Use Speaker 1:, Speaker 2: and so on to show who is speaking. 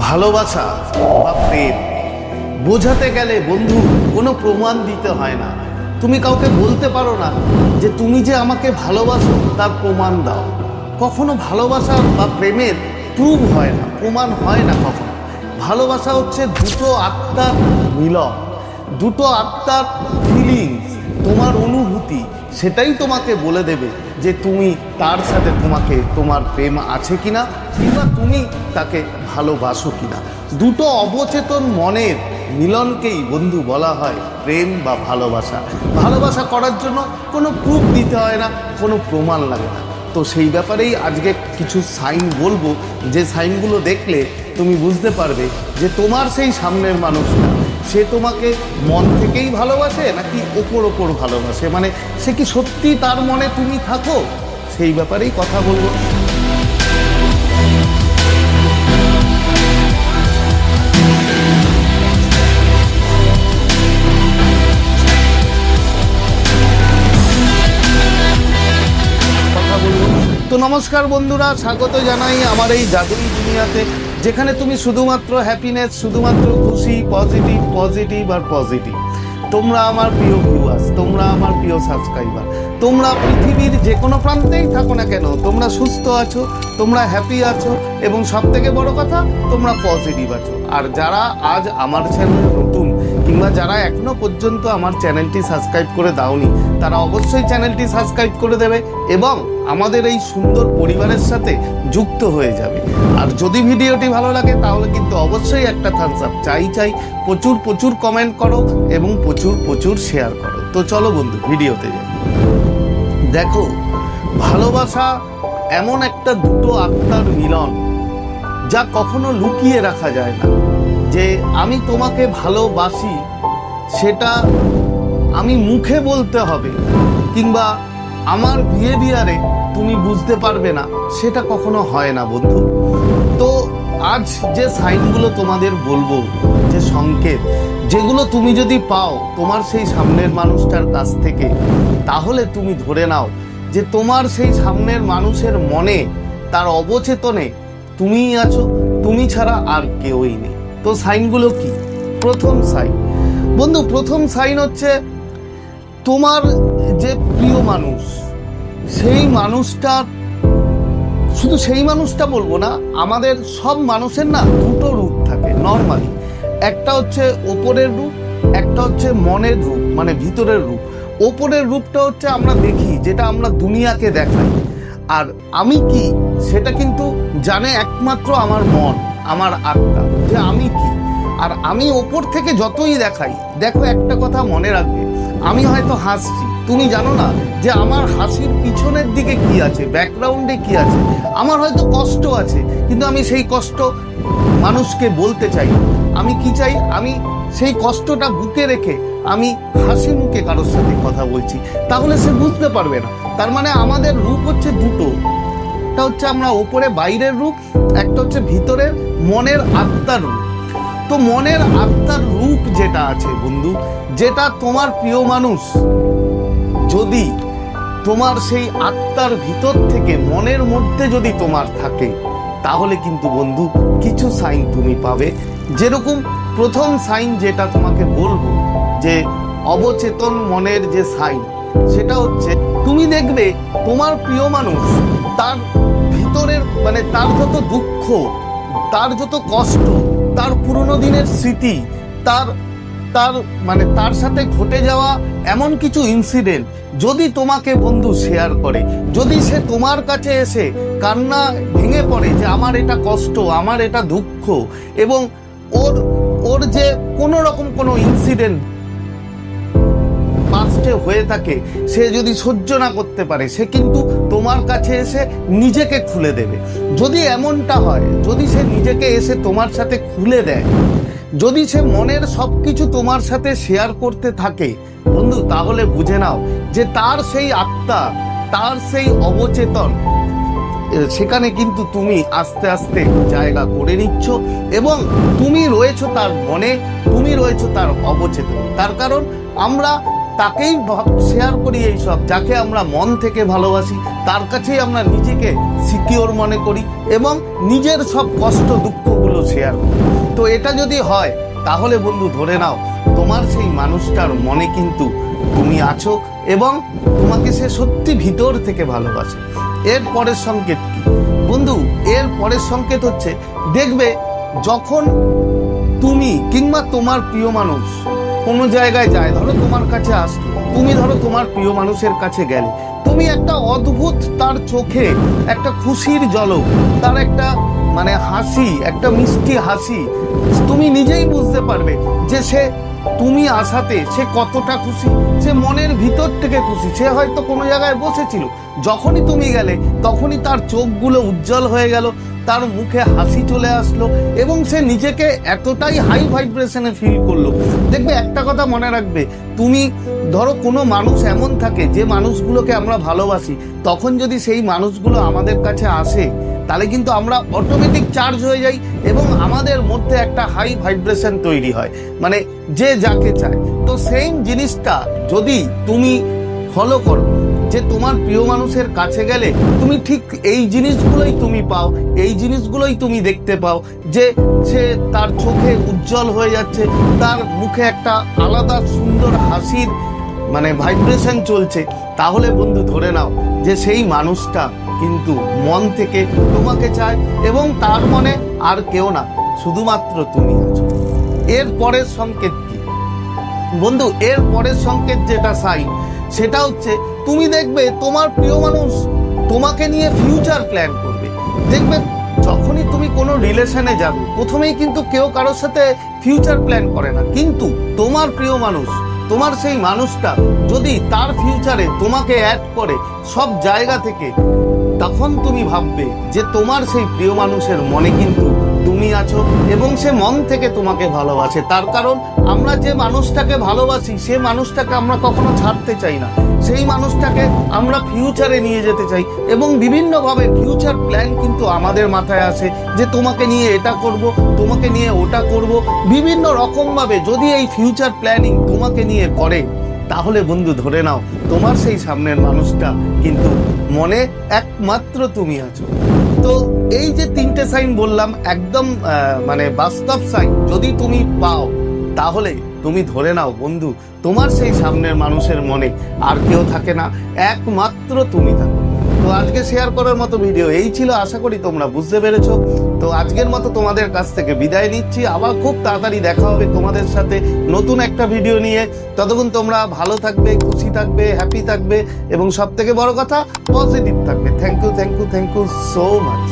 Speaker 1: ভালোবাসা বা প্রেম। বোঝাতে গেলে বন্ধু, কোনো প্রমাণ দিতে হয় না। তুমি কাউকে বলতে পারো না যে তুমি যে আমাকে ভালোবাসো, তার প্রমাণ দাও। কখনো ভালোবাসা বা প্রেমের প্রুভ হয় না, প্রমাণ হয় না কখনো। ভালোবাসা হচ্ছে দুটো আত্মার মিলন, দুটো আত্মার ফিলিংস তোমার অনুভূতি। সেটাই তোমাকে বলে দেবে যে তুমি তার সাথে তোমাকে, তোমার প্রেম আছে কিনা কিংবা তুমি তাকে ভালোবাসো কিনা। দুটো অবচেতন মনের মিলনকেই বন্ধু বলা হয় প্রেম বা ভালোবাসা। ভালোবাসা করার জন্য কোনো প্রুফ দিতে হয় না, কোনো প্রমাণ লাগে না। তো সেই ব্যাপারেই আজকে কিছু সাইন বলব। যে সাইনগুলো দেখলে তুমি বুঝতে পারবে যে তোমার সেই সামনের মানুষটা সে তোমাকে মন থেকেই ভালোবাসে নাকি ওপর ওপর ভালোবাসে? মানে সে কি সত্যি তার মনে তুমি থাকো? সেই ব্যাপারেই কথা বলব। তো নমস্কার বন্ধুরা, স্বাগত জানাই আমার এই জাদুই দুনিয়াতে। যেখানে তুমি শুধুমাত্র হ্যাপিনেস শুধুমাত্র খুশি পজিটিভ পজিটিভ আর পজিটিভ তোমরা আমার প্রিয় ভিউয়ার্স তোমরা আমার প্রিয় সাবস্ক্রাইবার তোমরা পৃথিবীর যে কোনো প্রান্তেই থাকো না কেন, তোমরা সুস্থ আছো, তোমরা হ্যাপি আছো এবং সব থেকে বড় কথা, তোমরা পজিটিভ আছো। আর যারা আজ আমার চ্যানেল নতুন, কিংবা যারা এখনও পর্যন্ত আমার চ্যানেলটি সাবস্ক্রাইব করে দাওনি তারা অবশ্যই চ্যানেলটি সাবস্ক্রাইব করে দেবে এবং আমাদের এই সুন্দর পরিবারের সাথে যুক্ত হয়ে যাবে। আর যদি ভিডিওটি ভালো লাগে, তাহলে কিন্তু অবশ্যই একটা থামস আপ চাই চাই, প্রচুর প্রচুর কমেন্ট করো এবং প্রচুর প্রচুর শেয়ার করো। তো চলো বন্ধু, ভিডিওতে যাই। দেখো, ভালোবাসা এমন একটা দুটো আত্মার মিলন যা কখনো লুকিয়ে রাখা যায় না। যে আমি তোমাকে ভালোবাসি, সেটা আমি মুখে বলতে হবে, কিংবা আমার বিহেভিয়ারে তুমি বুঝতে পারবে না, সেটা কখনো হয় না বন্ধু। তো আজ যে সাইনগুলো তোমাদের বলব, যে সংকেত, যেগুলো তুমি যদি পাও তোমার সেই সামনের মানুষটার কাছ থেকে, তাহলে তুমি ধরে নাও যে তোমার সেই সামনের মানুষের মনে, তার অবচেতনে তুমিই আছো, তুমি ছাড়া আর কেউই নেই। তো সাইনগুলো কি? প্রথম সাইন। বন্ধু, প্রথম সাইন হচ্ছে তোমার যে প্রিয় মানুষ, সেই মানুষটার শুধু সেই মানুষটা বলব না, আমাদের সব মানুষের না দুটো রূপ থাকে নর্মালি একটা হচ্ছে ওপরের রূপ, একটা হচ্ছে মনের রূপ মানে ভিতরের রূপ। ওপরের রূপটা হচ্ছে আমরা দেখি, যেটা আমরা দুনিয়াকে দেখাই। আর আমি কি, সেটা কিন্তু জানে একমাত্র আমার মন, আমার আত্মা, যে আমি কি। আর আমি ওপর থেকে যতই দেখাই, দেখো একটা কথা মনে রাখবে আমি হয়তো হাসছি। তুমি জানো না যে আমার হাসির পিছনের দিকে কি আছে ব্যাকগ্রাউন্ডে কি আছে? আমার হয়তো কষ্ট আছে, কিন্তু আমি সেই কষ্ট মানুষকে বলতে চাই। আমি কি চাই? আমি সেই কষ্টটা বুকে রেখে আমি হাসি মুখে কারোর সাথে কথা বলছি। তাহলে সে বুঝতে পারবে না। তার মানে আমাদের রূপ হচ্ছে দুটো। একটা হচ্ছে আমরা ওপরে বাইরের রূপ, একটা হচ্ছে ভিতরের মনের আত্মার রূপ। তো মনের আত্মার রূপ যেটা আছে বন্ধু, যেটা তোমার প্রিয় মানুষ, যদি তোমার সেই আত্মার ভিতর থেকে মনের মধ্যে যদি তোমার থাকে, তাহলে কিন্তু বন্ধু কিছু সাইন তুমি পাবে। যেরকম প্রথম সাইন যেটা তোমাকে বলব, যে অবচেতন মনের যে সাইন সেটা হচ্ছে তুমি দেখবে তোমার প্রিয় মানুষ, তার ভিতরের মানে তার যত দুঃখ, তার যত কষ্ট তার পুরনো দিনের স্মৃতি, তার তার মানে তার সাথে ঘটে যাওয়া এমন কিছু ইনসিডেন্ট যদি তোমাকে বন্ধু শেয়ার করে, যদি সে তোমার কাছে এসে কান্না ভেঙে পড়ে যে আমার এটা কষ্ট, আমার এটা দুঃখ এবং ওর ওর যে কোনো রকম কোনো ইনসিডেন্ট পাস্টে হয়ে থাকে, সে যদি সহ্য না করতে পারে, সে কিন্তু তোমার কাছে এসে নিজেকে খুলে দেবে। যদি এমনটা হয়, যদি সে নিজেকে এসে তোমার সাথে খুলে দেয়, যদি সে মনের সব কিছু তোমার সাথে শেয়ার করতে থাকে, বন্ধু, তাহলে বুঝে নাও যে তার সেই আত্মা, তার সেই অবচেতন সেখানে কিন্তু তুমি আস্তে আস্তে জায়গা করে নিচ্ছ এবং তুমি রয়েছো তার মনে, তুমি রয়েছো তার অবচেতন। তার কারণ, আমরা তাকেই শেয়ার করি এই সব, যাকে আমরা মন থেকে ভালোবাসি, তার কাছেই আমরা নিজেকে সিকিওর মনে করি এবং নিজের সব কষ্ট, দুঃখগুলো শেয়ার করি। তো এটা যদি হয়, তাহলে বন্ধু ধরে নাও, তোমার সেই মানুষটার মনে কিন্তু তুমি আছো এবং তোমাকে সে সত্যি ভিতর থেকে ভালোবাসে। এর পরের সংকেত কি? বন্ধু, এর পরের সংকেত হচ্ছে, দেখবে যখন তুমি কিংবা তোমার প্রিয় মানুষ কোনো জায়গায় যায়, ধরো তোমার কাছে আসলো, তুমি ধরো তোমার প্রিয় মানুষের কাছে গেলে, তুমি একটা অদ্ভুত তার চোখে একটা খুশির জলক তার একটা মানে হাসি, একটা মিষ্টি হাসি, তুমি নিজেই বুঝতে পারবে যে সে তুমি আসাতে সে কতটা খুশি, সে মনের ভিতর থেকে খুশি, সে হয়তো কোনো জায়গায় বসেছিল, যখনই তুমি গেলে, তখনই তার চোখগুলো উজ্জ্বল হয়ে গেল তার মুখে হাসি চলে আসলো এবং সে নিজেকে এতটাই হাই ভাইব্রেশনে ফিল করল। দেখবে, একটা কথা মনে রাখবে, তুমি ধরো কোনো মানুষ এমন থাকে, যে মানুষগুলোকে আমরা ভালোবাসি, তখন যদি সেই মানুষগুলো আমাদের কাছে আসে, তাহলে কিন্তু আমরা অটোমেটিক চার্জ হয়ে যাই এবং আমাদের মধ্যে একটা হাই ভাইব্রেশন তৈরি হয়। মানে যে যাকে চায়। তো সেম জিনিসটা যদি তুমি ফলো করো যে তোমার প্রিয় মানুষের কাছে গেলে তুমি ঠিক এই জিনিসগুলোই তুমি পাও, এই জিনিসগুলোই তুমি দেখতে পাও, যে সে তার চোখে উজ্জ্বল হয়ে যাচ্ছে, তার মুখে একটা আলাদা সুন্দর হাসির মানে ভাইব্রেশন চলছে। তাহলে বন্ধু ধরে নাও যে সেই মানুষটা কিন্তু মন থেকে তোমাকে চায় এবং তার মনে আর কেউ না, শুধুমাত্র তুমি আছো। এর পরের সংকেত কি? বন্ধু, এর পরের সংকেত যেটা সাইন সেটা হচ্ছে তুমি দেখবে তোমার প্রিয় মানুষ তোমাকে নিয়ে ফিউচার প্ল্যান করবে। দেখবে যখনই তুমি কোনো রিলেশনে যাবে, প্রথমেই কিন্তু কেউ কারোর সাথে ফিউচার প্ল্যান করে না। কিন্তু তোমার প্রিয় মানুষ, তোমার সেই মানুষটা যদি তার ফিউচারে তোমাকে অ্যাড করে সব জায়গা থেকে, তখন তুমি ভাববে যে তোমার সেই প্রিয় মানুষের মনে কিন্তু তুমি আছো এবং সে মন থেকে তোমাকে ভালোবাসে। তার কারণ আমরা যে মানুষটাকে ভালোবাসি, সে মানুষটাকে আমরা কখনো ছাড়তে চাই না। সেই মানুষটাকে আমরা ফিউচারে নিয়ে যেতে চাই। এবং বিভিন্নভাবে ফিউচার প্ল্যান কিন্তু আমাদের মাথায় আসে যে তোমাকে নিয়ে এটা করব, তোমাকে নিয়ে ওটা করব। বিভিন্ন রকমভাবে যদি এই ফিউচার প্ল্যানিং তোমাকে নিয়ে করে, তাহলে বন্ধু ধরে নাও, তোমার সেই সামনের মানুষটা কিন্তু মনে একমাত্র তুমি আছো। তো এই যে তিনটে সাইন বললাম, একদম মানে বাস্তব সাইন যদি তুমি পাও তাহলে তুমি ধরে নাও, বন্ধু, তোমার সেই সামনের মানুষের মনে আর কেউ থাকে না, একমাত্র তুমি থাকো। তো আজকে শেয়ার করার মতো ভিডিও এই ছিল, আশা করি তোমরা বুঝতে পেরেছ। তো আজকের মতো তোমাদের কাছ থেকে বিদায় নিচ্ছি, আবার খুব তাড়াতাড়ি দেখা হবে তোমাদের সাথে নতুন একটা ভিডিও নিয়ে। ততক্ষণ তোমরা ভালো থাকবে, খুশি থাকবে হ্যাপি থাকবে, এবং সব থেকে বড় কথা পজিটিভ থাকবে। Thank you thank you thank you so much